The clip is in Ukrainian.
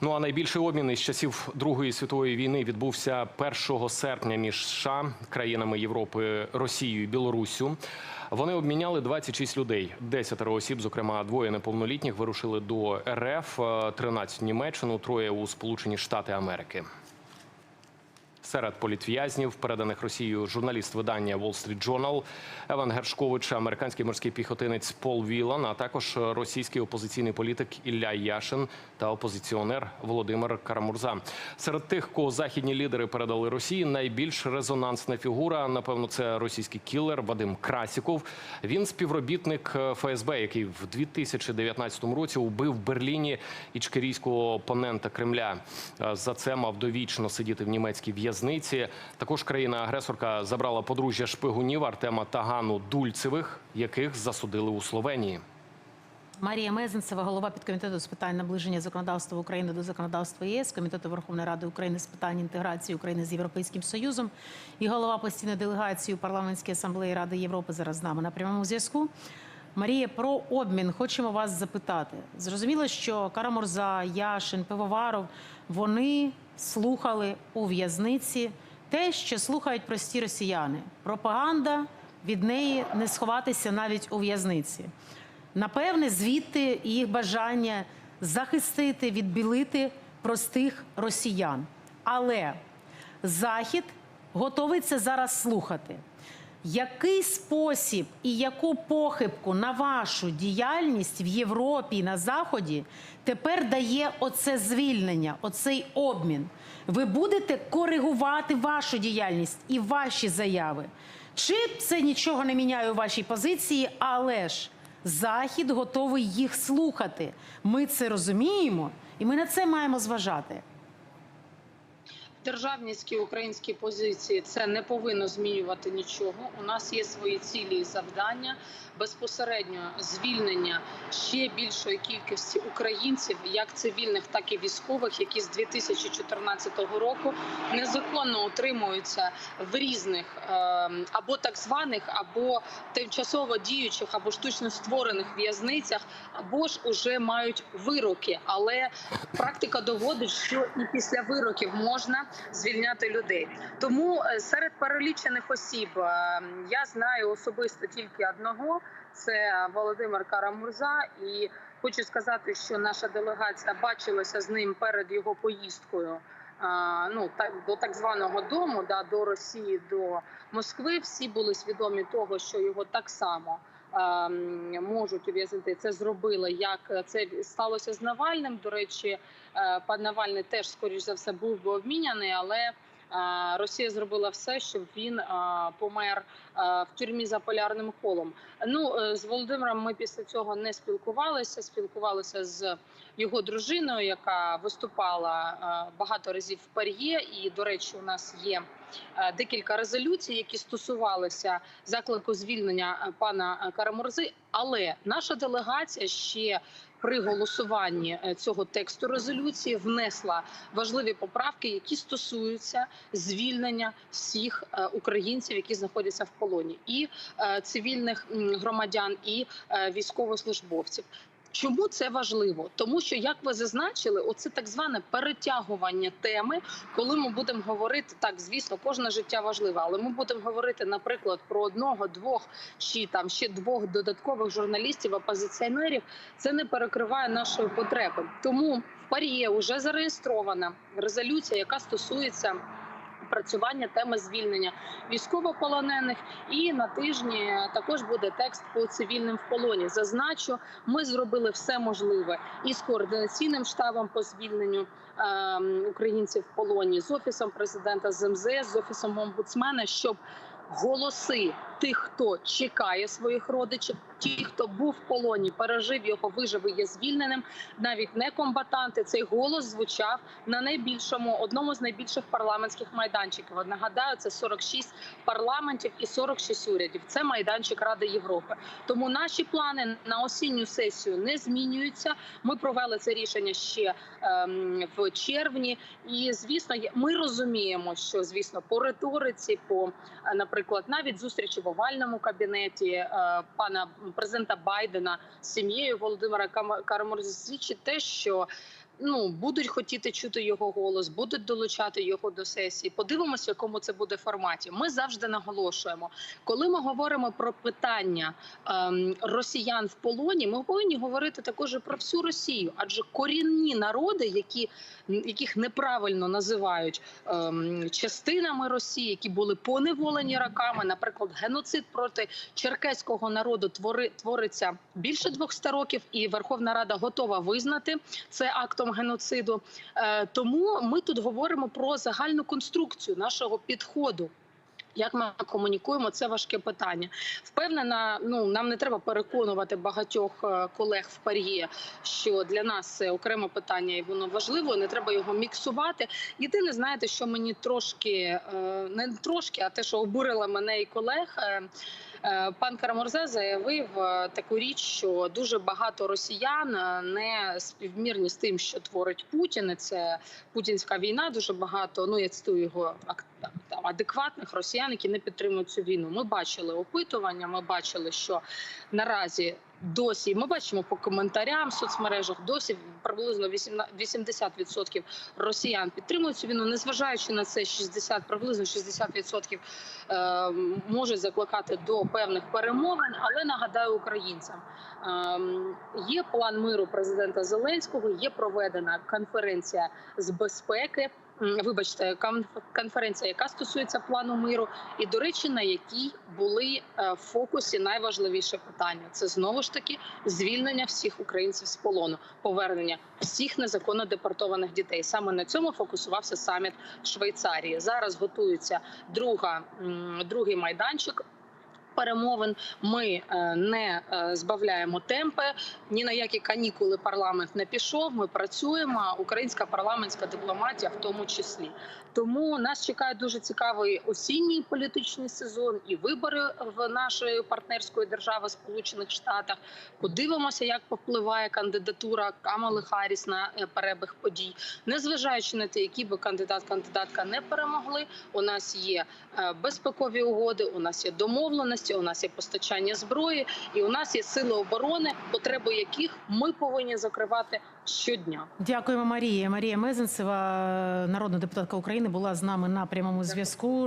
Ну а найбільший обмін із часів Другої світової війни відбувся 1 серпня між США, країнами Європи, Росією і Білоруссю. Вони обміняли 26 людей. 10 осіб, зокрема двоє неповнолітніх, вирушили до РФ, е, 13 в Німеччину, троє у Сполучені Штати Америки. Серед політв'язнів, переданих Росією журналіст видання Wall Street Journal Еван Гершкович, американський морський піхотинець Пол Вілан, а також російський опозиційний політик Ілля Яшин та опозиціонер Володимир Карамурза. Серед тих, кого західні лідери передали Росії, найбільш резонансна фігура, напевно, це російський кілер Вадим Красіков. Він співробітник ФСБ, який в 2019 році убив в Берліні ічкерійського опонента Кремля. За це мав довічно сидіти в німецькій в'язниці. Також країна-агресорка забрала подружжя шпигунів Артема та Гану Дульцевих, яких засудили у Словенії. Марія Мезенцева, голова підкомітету з питань наближення законодавства України до законодавства ЄС, комітету Верховної Ради України з питань інтеграції України з Європейським Союзом і голова постійної делегації у парламентській асамблеї Ради Європи зараз з нами на прямому зв'язку. Марія, про обмін хочемо вас запитати. Зрозуміло, що Карамурза, Яшин, Пивоваров вони слухали у в'язниці те, що слухають прості росіяни. Пропаганда від неї не сховатися навіть у в'язниці. Напевне, звідти їх бажання захистити, відбілити простих росіян. Але Захід готовий це зараз слухати. Який спосіб і яку похибку на вашу діяльність в Європі і на Заході тепер дає оце звільнення, оцей обмін? Ви будете коригувати вашу діяльність і ваші заяви? Чи це нічого не міняє у вашій позиції, але ж Захід готовий їх слухати. Ми це розуміємо, і ми на це маємо зважати. Державницькі українські позиції це не повинно змінювати нічого. У нас є свої цілі і завдання безпосередньо звільнення ще більшої кількості українців, як цивільних, так і військових, які з 2014 року незаконно утримуються в різних е, або так званих, або тимчасово діючих, або штучно створених в'язницях, або ж уже мають вироки. Але практика доводить, що і після вироків можна звільняти людей. Тому е, серед перелічених осіб е, я знаю особисто тільки одного: це Володимир Карамурза. І хочу сказати, що наша делегація бачилася з ним перед його поїздкою. Ну так до так званого дому, да до Росії, до Москви. Всі були свідомі того, що його так само можуть ув'язнити. Це зробили. Як це сталося з Навальним? До речі, е, пан Навальний теж скоріш за все був би обміняний, але е, Росія зробила все, щоб він е, помер е, в тюрмі за полярним колом. Ну е, з Володимиром ми після цього не спілкувалися. Спілкувалися з його дружиною, яка виступала е, багато разів в Пар'є. І до речі, у нас є е, декілька резолюцій, які стосувалися заклику звільнення е, пана Карамурзи. Але наша делегація ще при голосуванні е, цього тексту резолюції внесла важливі поправки, які стосуються звільнення всіх е, українців, які знаходяться в полоні, і е, цивільних громадян, і е, військовослужбовців. Чому це важливо? Тому що, як ви зазначили, оце так зване перетягування теми, коли ми будемо говорити так, звісно, кожне життя важливе, але ми будемо говорити, наприклад, про одного, двох чи там ще двох додаткових журналістів, опозиціонерів. Це не перекриває нашої потреби. Тому в Паріє вже зареєстрована резолюція, яка стосується. Працювання теми звільнення військовополонених, і на тижні також буде текст по цивільним в полоні. Зазначу, ми зробили все можливе і з координаційним штабом по звільненню е, українців в полоні, з офісом президента, з МЗС, з офісом омбудсмена, щоб голоси тих, хто чекає своїх родичів, ті, хто був в полоні, пережив його, вижив і є звільненим. Навіть не комбатанти. Цей голос звучав на найбільшому одному з найбільших парламентських майданчиків. Нагадаю, це 46 парламентів і 46 урядів. Це майданчик Ради Європи. Тому наші плани на осінню сесію не змінюються. Ми провели це рішення ще ем, в червні. І звісно, ми розуміємо, що звісно по риториці, по е, наприклад, навіть зустрічі в овальному кабінеті е, пана президента Байдена з сім'єю Володимира Карамурзі свідчить те, що ну будуть хотіти чути його голос, будуть долучати його до сесії. Подивимося, в якому це буде форматі. Ми завжди наголошуємо, коли ми говоримо про питання ем, росіян в полоні, ми повинні говорити також про всю Росію, адже корінні народи, які яких неправильно називають ем, частинами Росії, які були поневолені роками, наприклад, геноцид проти черкеського народу твори твориться більше 200 років, і Верховна Рада готова визнати це актом геноциду. Е, тому ми тут говоримо про загальну конструкцію нашого підходу. Як ми комунікуємо, це важке питання. Впевнена, ну нам не треба переконувати багатьох е, колег в пар'є, що для нас це окреме питання, і воно важливо. Не треба його міксувати. Єдине, знаєте, що мені трошки е, не трошки, а те, що обурила мене і колег. Е, Пан Карамурзе заявив е, таку річ, що дуже багато росіян е, не співмірні з тим, що творить Путін. Це путінська війна. Дуже багато. Ну я цитую його там, там, адекватних росіян, які не підтримують цю війну. Ми бачили опитування. Ми бачили, що наразі досі ми бачимо по коментарям в соцмережах. Досі приблизно 18 80% росіян підтримують цю війну, незважаючи на це, 60, приблизно 60% е, можуть закликати до певних перемовин. Але нагадаю українцям, ем, є план миру президента Зеленського. Є проведена конференція з безпеки. Вибачте, кон- конференція, яка стосується плану миру, і до речі, на якій були е, в фокусі найважливіше питання це знову ж таки звільнення всіх українців з полону, повернення всіх незаконно депортованих дітей. Саме на цьому фокусувався саміт Швейцарії. Зараз готується друга другий майданчик. Перемовин ми е, не е, збавляємо темпи. Ні на які канікули парламент не пішов. Ми працюємо. Українська парламентська дипломатія, в тому числі. Тому нас чекає дуже цікавий осінній політичний сезон і вибори в нашої партнерської держави Сполучених Штатах. Подивимося, як повпливає кандидатура Камали Харріс на е, перебіг подій, незважаючи на те, які би кандидат кандидатка не перемогли. У нас є безпекові угоди, у нас є домовленості, у нас є постачання зброї, і у нас є сили оборони, потреби яких ми повинні закривати щодня. Дякуємо, Марія. Марія Мезенцева, народна депутатка України, була з нами на прямому зв'язку.